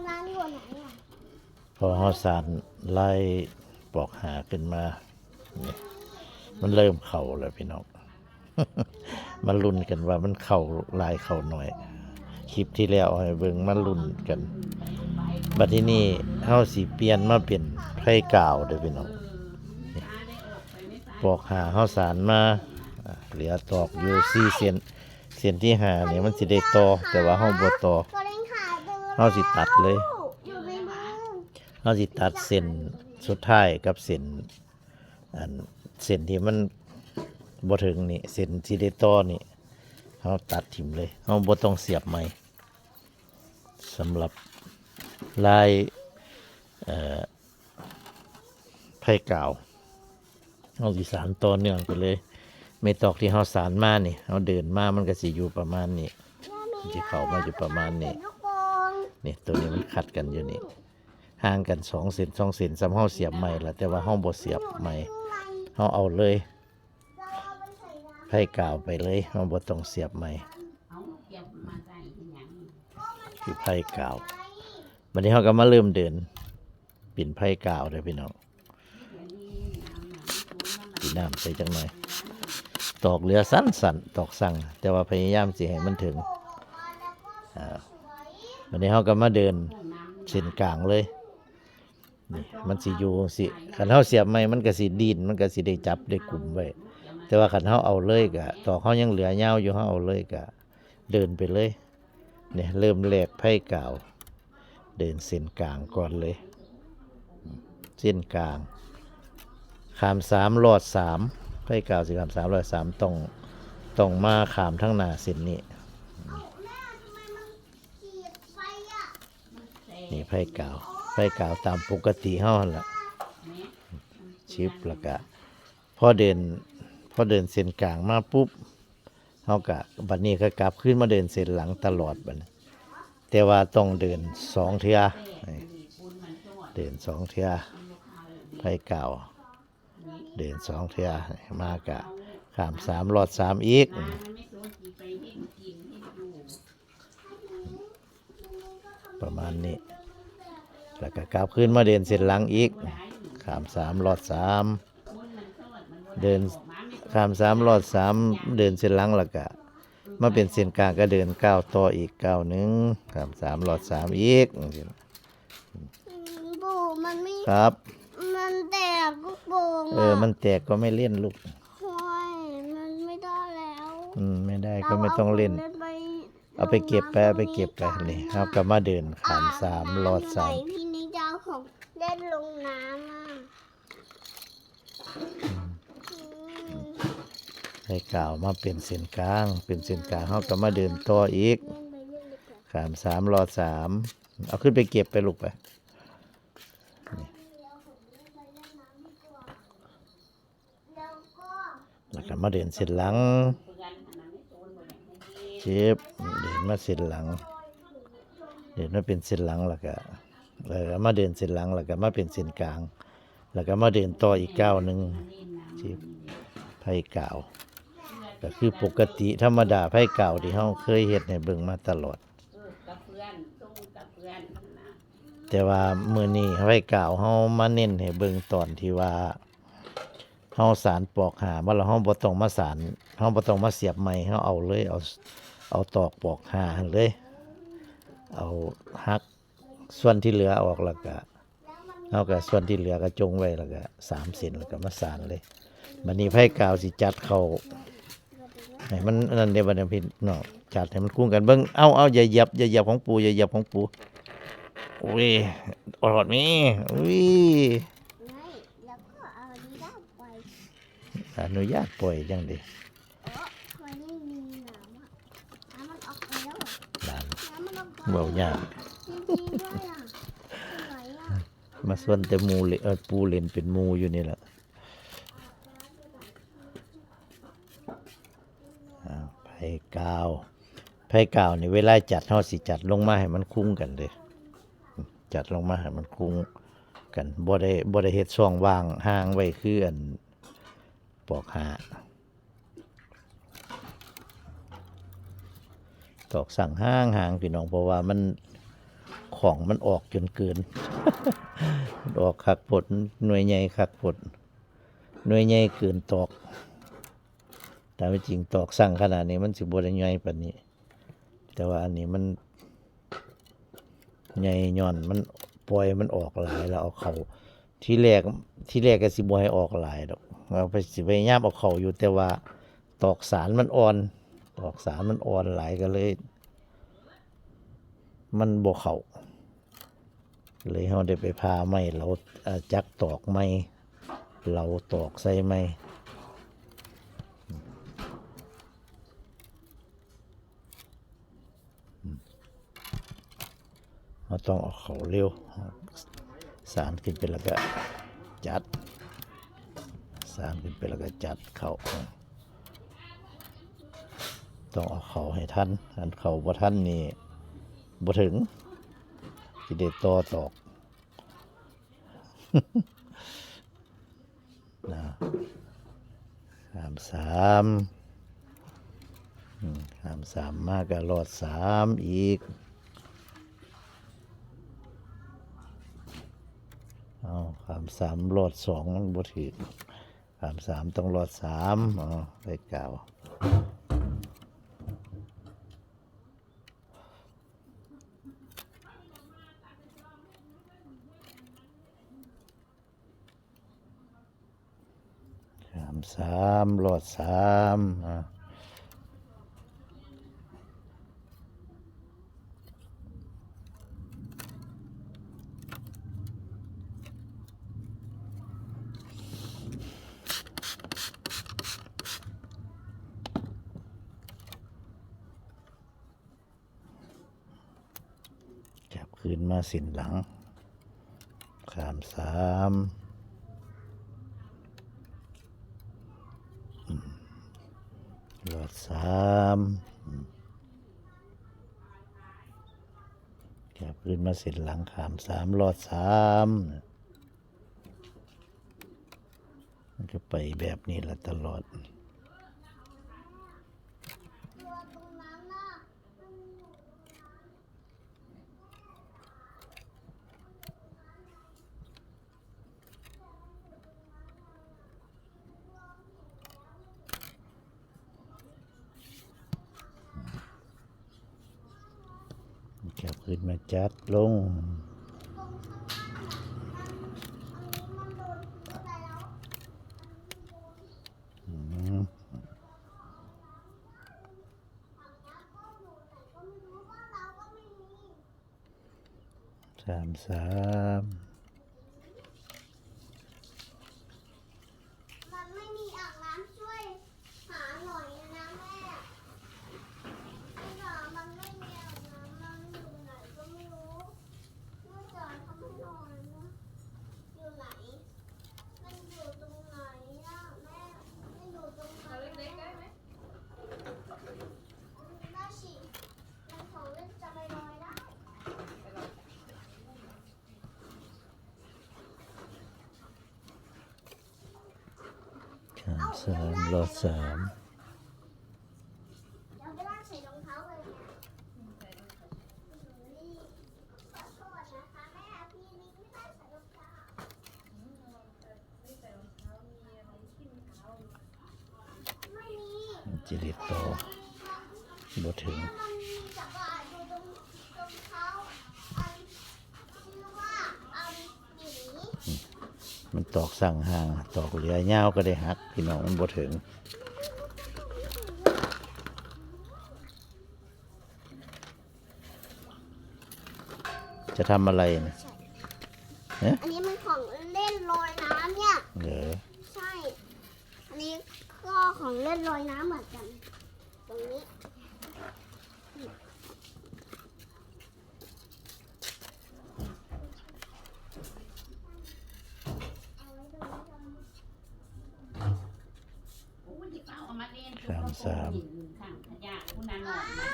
นนั้นอยู่ไหนอะพอเฮาสารไล่ปอกหาขึ้นมานี่มันเริ่มเข่าแล้วพี่น้องมาลุ้นกันว่ามันเข่าลายเข่าหน่อย คลิปที่แล้วให้เบิ่งมาลุ้นกันบัดที่นี่เฮาสิเปลี่ยนมาเป็นไผ่กาวเด้อพี่น้องปอกหาเฮาสารมาเหลือตอกอยู่4เซนเส้นที่ห้านี่ยมันสิได้ต่อแต่ว่าเฮาบ่ต่อ เล่นขาเดินเฮาสิตัดเลยอยู่ในมือเราสิตัดเส้นสุดท้ายกับเส้นอันเส้นที่มันบ่ถึงนี่เส้นที่ได้ต่อนี่เราตัดถิ่มเลยเราบ่ต้องเสียบใหม่สำหรับลายเอ่อไผ่กาวเราสิสานต่อเนื่องไปเลยไม่ตอกที่เราสานมานี่เราเดินมามันก็สิอยู่ประมาณนี้ที่เขามาอยู่ประมาณนี้ นี่ตัวนี้มันขัดกันอยู่นี่ห่างกันสองเซนสองเซนซ้ำเฮาเสียบใหม่ละแต่ว่าเฮาบ่เสียบใหม่เฮาเอาเลยไผ่กาวไปเลยเฮาบ่ต้องเสียบใหม่คือไผ่กาววันนี้เฮาก็มาเริ่มเดินปิ่นไผ่กาวเด้อพี่น้องปีน้ำใส่จังหน่อยตอกเรือสั้นๆตอกสั่งแต่ว่าพยายามสิให้มันถึงอ่า วันนี้เฮาก็มาเดินเส้นกลางเลยนี่มันสิอยู่สิขันเฮาเสียบไม่มันก็สิดินมันก็สิได้จับได้กลุ่มไว้ แต่ว่าขันเฮาเอาเลยก็ตอเฮายังเหลือเยาอยู่เฮาเอาเลยก็เดินไปเลยเนี่ยเริ่มแหลกไผ่เก่าเดินเส้นกลางก่อนเลย เส้นกลางขามสามรอดสามไผ่เก่าสิขามสามรอดสามต้องต้องมาขามทั้งหน้าเส้นนี้ ขีดไฟอะ นี่ไผ่กาวไผ่กาวตามปกติเฮาหั่นละชิปแล้วก็พอเดินพอเดินเส้นกลางมาปุ๊บเฮากะบัดนี้ก็กลับขึ้นมาเดินเส้นหลังตลอดบัดนี้แต่ว่าต้องเดินสองเทื่อนี่เดินสองเทื่อไผ่กาวเดินสองเทื่อมากะขามสามรอดสามอีก ประมาณนี้ แล้วก็กลับขึ้นมาเดินเส้นหลังอีกขามสามรอดสามเดินขามสามรอดสามเดินเส้นหลังแล้วก็มาเป็นเส้นกลางก็เดินก้าวต่ออีกก้าวหนึ่งขามสามรอดสามอีกอืมปู่มันไม่ครับ มันแตกลูกโป่งเออ มันแตกก็ไม่เล่นลูกโอ้ยมันไม่ได้แล้ว อืม ไม่ได้ก็ไม่ต้องเล่นาไป เอาไปเก็บไปเอาไปเก็บไปนี่เอากลับมาเดินขามสามรอดสามไหนพี่นิกจะเอาของเล่นลงน้ำอะอืมให้กล่าวมาเป็นเส้นกลาง เป็นเส้นกลางเขาก็มาเดินต่ออีกเล่นไปเล่นดีกว่าขามสามรอดสามเอาขึ้นไปเก็บไปลูกไปแล้วก็แล้วก็มาเดินเส้นหลัง เจ็บเดินมาเส้นหลัง เดินมาเป็นเส้นหลังแล้วก็แล้วก็มาเดินเส้นหลังแล้วก็มาเป็นเส้นกลาง แล้วก็มาเดินต่ออีกก้าวหนึ่งเจ็บไผ่กาวก็คือปกติธรรมดาไผ่กาวที่เขาเคยเห็ดในเบิ่งมาตลอดแต่ว่ามือนี้ไว้กล่าวเฮามาเน้นให้เบิ่งตอนที่ว่าเฮาสารปอกหาว่าเราเฮาบ่ต้องมาสารเฮาบ่ต้องมาเสียบใหม่เฮาเอาเลยเอา เอาตอกปอกหาหั่นเลย เอาหักส่วนที่เหลือออกแล้วก็เอาก็ส่วนที่เหลือก็จงไว้แล้วก็สามเส้นแล้วก็มาสารเลยบัดนี้ไผกาวสิจัดเข้าให้มันนั่นเด้บัดนี้พี่น้องจัดให้มันคุ้งกันเบิ่งเอาเอาอย่าเหยียบอย่าเหยียบของปูอย่าเหยียบของปูอุ้ยอรอดมีอุ้ยไม่แล้วก็เอาอันนี้ได้ไปอนุญาตปล่อยจังดิ เออมันไม่มีน้ำอะน้ำมันออกไปแล้วอะ หลาน น้ำมันออกไป เบายากจริงๆด้วยอะไหนอะมาส่วนแต่หมูเลเออปูเล่นเป็นหมูอยู่นี่แหละอ้าวไผ่กาวไผ่กาวนี่เวลาจัดเฮาสิจัดลงมาให้มันคุ้งกันเลย จัดลงมาให้มันคุ้งกันบ่ได้บ่ได้เฮ็ดช่องว่างห่างไว้คืออันปอกหา ตอกสั่งห้างหางพี่น้องเพราะว่ามันของมันออกจนเกินออกคักผดหน่วยใหญ่คักผดหน่วยใหญ่เกินตอกแต่ไม่จริงตอกสั่งขนาดนี้มันสิบได้ใหญ่ปานนี้ แต่ว่าอันนี้มันใหญ่ย่อนมันปล่อยมันออกหลายแล้วเอาเขาที่แรกที่แรกก็สิบให้ออกหลายดอกเราไปสิพยายามเอาเขาอยู่แต่ว่าตอกสารมันอ่อน ตอกสารมันอ่อนหลายก็เลย มันบ่เขาเลยเราได้ไปพาไม้เราจักตอกไม้เราตอกใส่ไม้เราต้องเอาเขาเร็ว สารขึ้นไปแล้วก็จัด สารขึ้นไปแล้วก็จัดเขา ต้องเอาเขาให้ท่านอันเขาบ่ท่านนี่บ่ถึงสิเดต่อตอกนะสามสามสามสามมากก็รอดสามอีกเอาสามสามรอดสองมันบ่ถือสามสามต้องรอดสามอ๋อได้กล่าว สามสามรอดสามจับคืนมาสินหลังสามสามอืมร อดสามแกปืนมาเสร็จหลังขามสามรอดสามมันก็ไปแบบนี้ละตลอด ตัวตรงนั้นน่ะมันอยู่ จับคืนมาจัดลง ตรงข้างล่างอะอันนี้มันโดนอะไรแล้ว อืม ฝั่งนี้ก็อยู่ไหนก็ไม่รู้บ้าน นมาจัดลง สามสาม มันไม่มีอ่างน้ำช่วยหาหน่อยนะแม่ไม่หามันไม่มีอ่างน้ำมันอยู่ไหนก็ไม่รู้แม่จ๋าทำให้หน่อยนะอยู่ไหน มันอยู่ตรงไหนอะแม่มันอยู่ตรงไหนเล็กๆได้ไหมได้สิมันของเล่นจะไปลอยได้ สามสามรอดสาม เดี๋ยวไปลากใส่รองเท้าเลยนะนี่ขอโทษนะคะแม่พี่นิ้งไม่ได้ใส่ร องเท้าไม่มีจิริตโตบ่ถึง มันมีจักรยานอยู่ตรงตรงเท้าอันชื่อว่าอันหมี มันตอกสั่งห่าง ตอกเหลือยาวก็ได้หัก พี่น้องมันบ่ถึงจะทำอะไรนะอันนี้มันของเล่นลอยน้ำเนี่ยเหรอใช่ อันนี้ก็ของเล่นลอยน้ำเหมือนกัน ตรงนี้ โอ้ยที่เอามาเล่น สามสาม ข้างขยะคุณนานอนนะ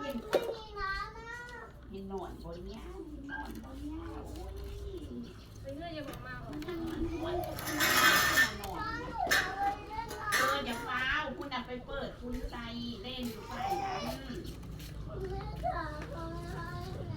มันไม่มีน้ำนะ เห็นนอนบนเนี้ยเห็นนอนบนเนี้ยโอ้ย ไปเรื่อยอย่าบอกมากหรอก นอนนอนนอน เลยเล่นน้ เอออย่าฟ้าวคุณน่ะไปเปิดคุณใจเล่นอยู่ฝ่ายนั้นำไม่ถามเขาให้น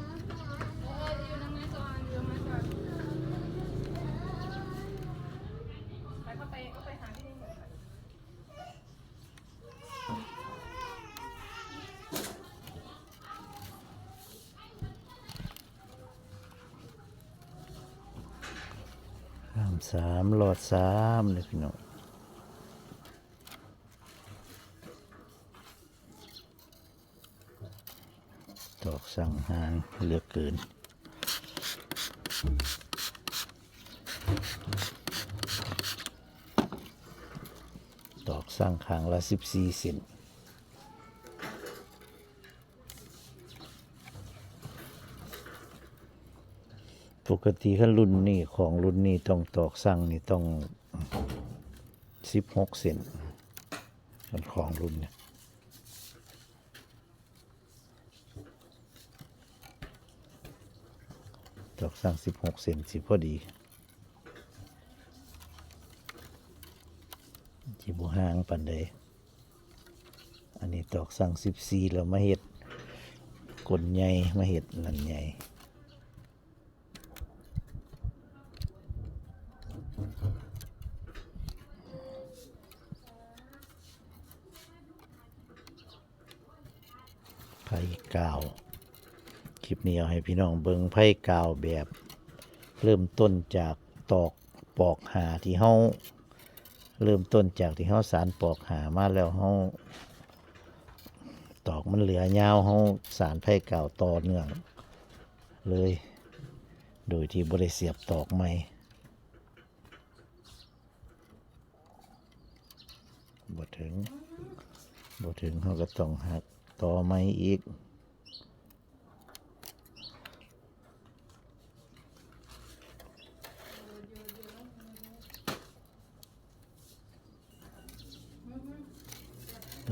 ้ำ สามหลอดสามเลยพี่น้องตอกสั่งหางเหลือกเกินตอกสร้างคางละสิบสี่เซน ปกติขั้นรุ่นนี้ของรุ่นนี้ต้องตอกสร้างนี่ต้องสิบหกเซนมันของรุ่นเนี่ยตอกสร้างสิบหกเซนสิพอดีจิบห่างปันใดอันนี้ตอกสั่งสิบสี่แล้วมาเห็ดกลใหญ่มาเห็ดนั่นใหญ่ ไผ่กาว คลิปนี้เอาให้พี่น้องเบิงไผ่กาวแบบ เริ่มต้นจากตอกปอกหาที่เฮาเริ่มต้นจากที่เฮาสารปอกหามาแล้วเฮาตอกมันเหลือยาวเฮาสารไผ่ก่าต่อเนื่องเลย โดยที่บริเสียบตอกใหม่บ่ถึงบ่ถึงเฮาก็ต้องหัก ต่อไหม่อีก ไป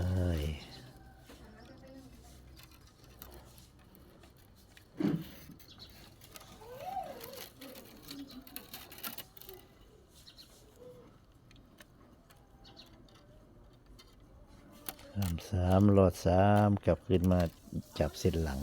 สามหลอดสามกลับขึ้นมาจับเส้นหลัง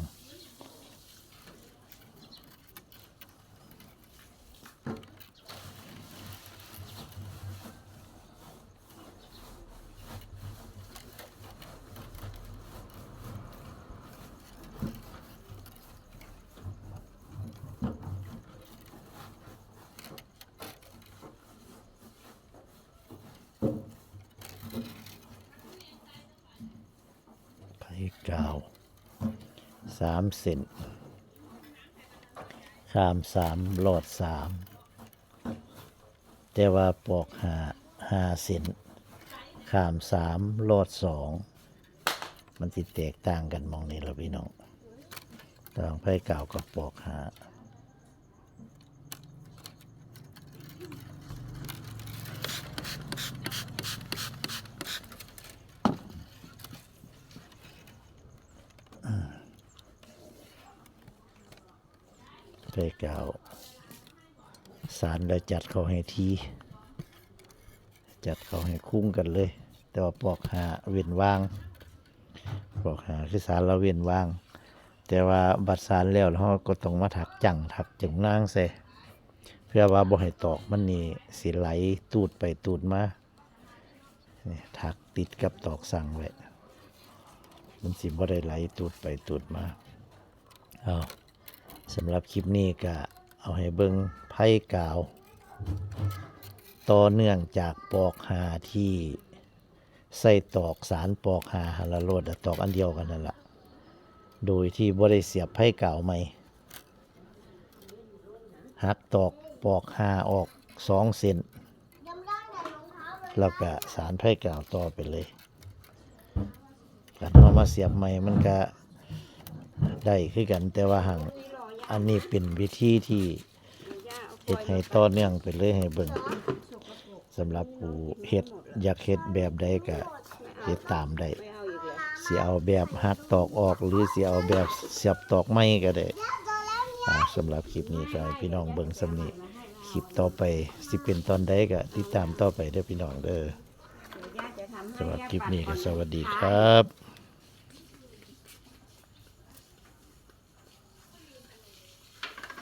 ไผ่กาว สามเซนขามสามหลอดสามแต่ว่าปอกหาห้าเซนขามสามหลอดสองมันติดแตกต่างกันมองนี่ละพี่น้องต่างไผ่กาวกับปอกหา ไผ่กาวสารแล้จัดเขาให้ทีจัดเขาให้คุ้มกันเลย แต่ว่าปอกหาเว้นว่างปอกหาคือสารเราเว้นว่าง แต่ว่าบัดสารแล้วเราก็ต้องมาถักจังถักจังนางใส่เพื่อว่าบ่ให้ตอกมันนี่สิไหลตูดไปตูดมาถักติดกับตอกสั่งไว้มันสิบ่ได้ไหลตูดไปตูดมาเอา สำหรับคลิปนี้ก็เอาให้เบิ่งไพ่กาว ต่อเนื่องจากปอกหาที่ใส่ตอกสารปอกหาหาละโลดตอกอันเดียวกันนั่นแหละโดยที่บ่ได้เสียบไพ่กาวใหม่หักตอกปอกหาออกสองเซนแล้วก็สารไผ่กาวต่อไปเลยการเอามาเสียบใหม่มันก็ได้คือกันแต่ว่าห่าง อันนี้เป็นวิธีที่เฮ็ดให้ต่อเนื่องไปเลยให้เบิ่งสำหรับผู้เฮ็ดอยากเฮ็ดแบบใดก็เฮ็ดตามได้สิเอาแบบหักตอกออกหรือสิเอาแบบเสียบตอกไม้ก็ได้สำหรับคลิปนี้ก็ให้พี่น้องเบิ่งสำนี้คลิปต่อไปสิเป็นตอนใดก็ติดตามต่อไปเด้อพี่น้องเด้อสำหรับคลิปนี้ก็สวัสดีครับ